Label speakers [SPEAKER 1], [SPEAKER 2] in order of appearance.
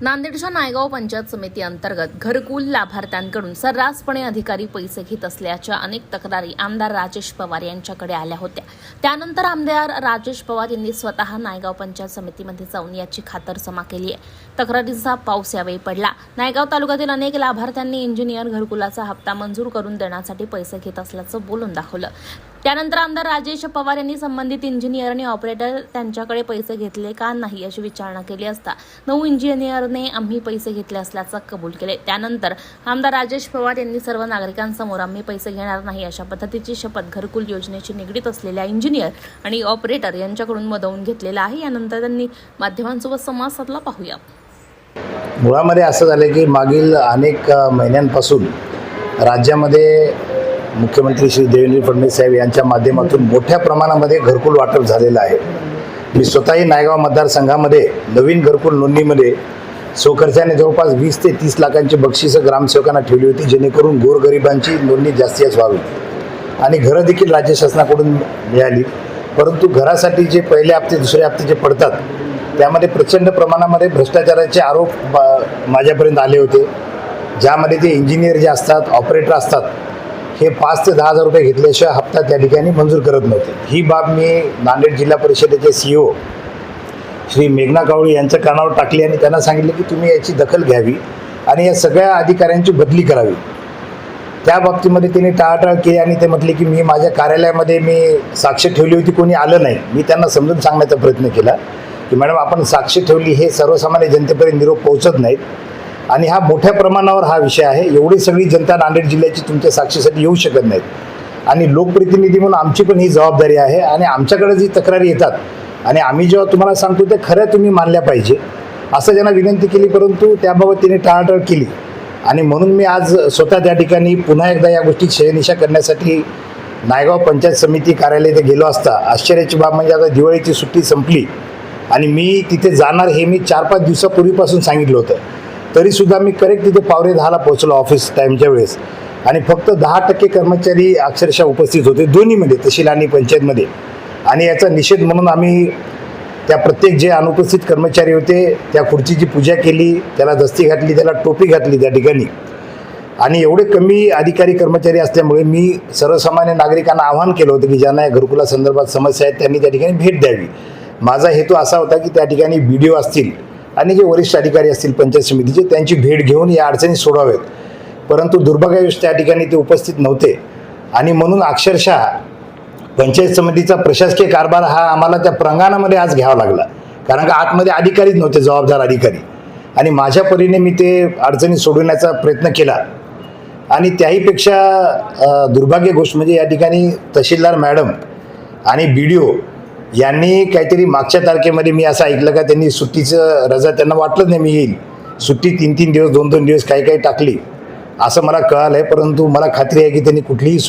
[SPEAKER 1] नांदेडच्या नायगाव पंचायत समिती अंतर्गत घरकुल लाभार्थ्यांकडून सर्रासपणे अधिकारी पैसे घेत असल्याच्या अनेक तक्रारी आमदार राजेश पवार यांच्याकडे आल्या होत्या. त्यानंतर आमदार राजेश पवार यांनी स्वतः नायगाव पंचायत समितीमध्ये जाऊन याची खातरजमा केली आहे. तक्रारीचा पाऊस यावेळी पडला. नायगाव तालुक्यातील अनेक लाभार्थ्यांनी इंजिनियर घरकुलाचा हप्ता मंजूर करून देण्यासाठी पैसे घेत असल्याचं बोलून दाखवलं. त्यानंतर आमदार राजेश पवार यांनी संबंधित इंजिनियर आणि ऑपरेटर त्यांच्याकडे पैसे घेतले का नाही अशी विचारणा केली असता नऊ इंजिनियरने आम्ही पैसे घेतले असल्याचं कबूल केले. त्यानंतर आमदार राजेश पवार यांनी सर्व नागरिकांसमोर आम्ही पैसे घेणार नाही अशा पद्धतीची शपथ घरकुल योजनेची निगडीत असलेल्या इंजिनियर आणि ऑपरेटर यांच्याकडून मदवून घेतलेला आहे. यानंतर त्यांनी माध्यमांसोबत संवाद साधला. पाहूया.
[SPEAKER 2] मुळामध्ये असं झालं की मागील अनेक महिन्यांपासून राज्यामध्ये मुख्यमंत्री श्री देवेंद्र फडणवीस साहेब यांच्या माध्यमातून मोठ्या प्रमाणामध्ये घरकुल वाटप झालेलं आहे. मी स्वतःही नायगाव मतदारसंघामध्ये नवीन घरकुल नोंदणीमध्ये स्वखर्चाने जवळपास वीस ते तीस लाखांची बक्षिसं ग्रामसेवकांना ठेवली होती जेणेकरून गोरगरिबांची नोंदणी जास्तीच जास्त व्हावी. आणि घरं देखील राज्य शासनाकडून मिळाली परंतु घरासाठी जे पहिले हप्ते दुसरे हप्ते जे पडतात त्यामध्ये प्रचंड प्रमाणामध्ये भ्रष्टाचाराचे आरोप माझ्यापर्यंत आले होते. ज्यामध्ये ते इंजिनियर जे असतात ऑपरेटर असतात हे पाच ते दहा हजार रुपये घेतल्याशिवाय हप्ता त्या ठिकाणी मंजूर करत नव्हते. ही बाब मी नांदेड जिल्हा परिषदेचे सी ओ श्री मेघना कावळे यांच्या कानावर टाकली आणि त्यांना सांगितले की तुम्ही याची दखल घ्यावी आणि या सगळ्या अधिकाऱ्यांची बदली करावी. त्या बाबतीमध्ये त्यांनी टाळाटाळ केली आणि ते म्हटले की मी माझ्या कार्यालयामध्ये मी साक्ष ठेवली होती कोणी आलं नाही. मी त्यांना समजून सांगण्याचा प्रयत्न केला की मॅडम आपण साक्ष ठेवली हे सर्वसामान्य जनतेपर्यंत निरोप पोहोचत नाहीत. आणि हा मोठ्या प्रमाणावर हा विषय आहे. एवढी सगळी जनता नांदेड जिल्ह्याची तुमच्या साक्षीसाठी येऊ शकत नाहीत. आणि लोकप्रतिनिधी म्हणून आमची पण ही जबाबदारी आहे आणि आमच्याकडे जी तक्रारी येतात आणि आम्ही जेव्हा तुम्हाला सांगतो त्या खऱ्या तुम्ही मानल्या पाहिजे. असं त्यांना विनंती केली परंतु त्याबाबत तिने टाळाटाळ केली. आणि म्हणून मी आज स्वतः त्या ठिकाणी पुन्हा एकदा या गोष्टी शहनिशा करण्यासाठी नायगाव पंचायत समिती कार्यालय इथे गेलो असता आश्चर्याची बाब म्हणजे आता दिवाळीची सुट्टी संपली. आणि मी तिथे जाणार हे मी चार पाच दिवसापूर्वीपासून सांगितलं होतं. तरीसुद्धा मी करेक्ट तिथे पावणे दहाला पोहोचलो ऑफिस टाईमच्या वेळेस. आणि फक्त दहा टक्के कर्मचारी अक्षरशः उपस्थित होते दोन्हीमध्ये तहसील आणि पंचायतमध्ये. आणि याचा निषेध म्हणून आम्ही त्या प्रत्येक जे अनुपस्थित कर्मचारी होते त्या खुर्चीची पूजा केली त्याला दस्ती घातली त्याला टोपी घातली त्या ठिकाणी. आणि एवढे कमी अधिकारी कर्मचारी असल्यामुळे मी सर्वसामान्य नागरिकांना आवाहन केलं होतं की ज्यांना या घरकुलासंदर्भात समस्या आहेत त्यांनी त्या ठिकाणी भेट द्यावी. माझा हेतू असा होता की त्या ठिकाणी बी डी ओ असतील आणि जे वरिष्ठ अधिकारी असतील पंचायत समितीचे त्यांची भेट घेऊन या अडचणी सोडवावेत परंतु दुर्भाग्यवश त्या ठिकाणी ते उपस्थित नव्हते. आणि म्हणून अक्षरशः पंचायत समितीचा प्रशासकीय कारभार हा आम्हाला त्या प्रांगणामध्ये आज घ्यावा लागला. कारण का आतमध्ये अधिकारीच नव्हते जबाबदार अधिकारी. आणि माझ्या परीने मी ते अडचणी सोडवण्याचा प्रयत्न केला. आणि त्याहीपेक्षा दुर्भाग्य गोष्ट म्हणजे या ठिकाणी तहसीलदार मॅडम आणि बी डी ओ यांनी काहीतरी मागच्या तारखेमध्ये मी असं ऐकलं का त्यांनी सुट्टीचं रजा त्यांना वाटलं नाही मी येईल. सुट्टी तीन तीन दिवस दोन दोन दिवस काही काही टाकली. असं मला कळालं आहे परंतु मला खात्री आहे की त्यांनी कुठलीही सुट्टी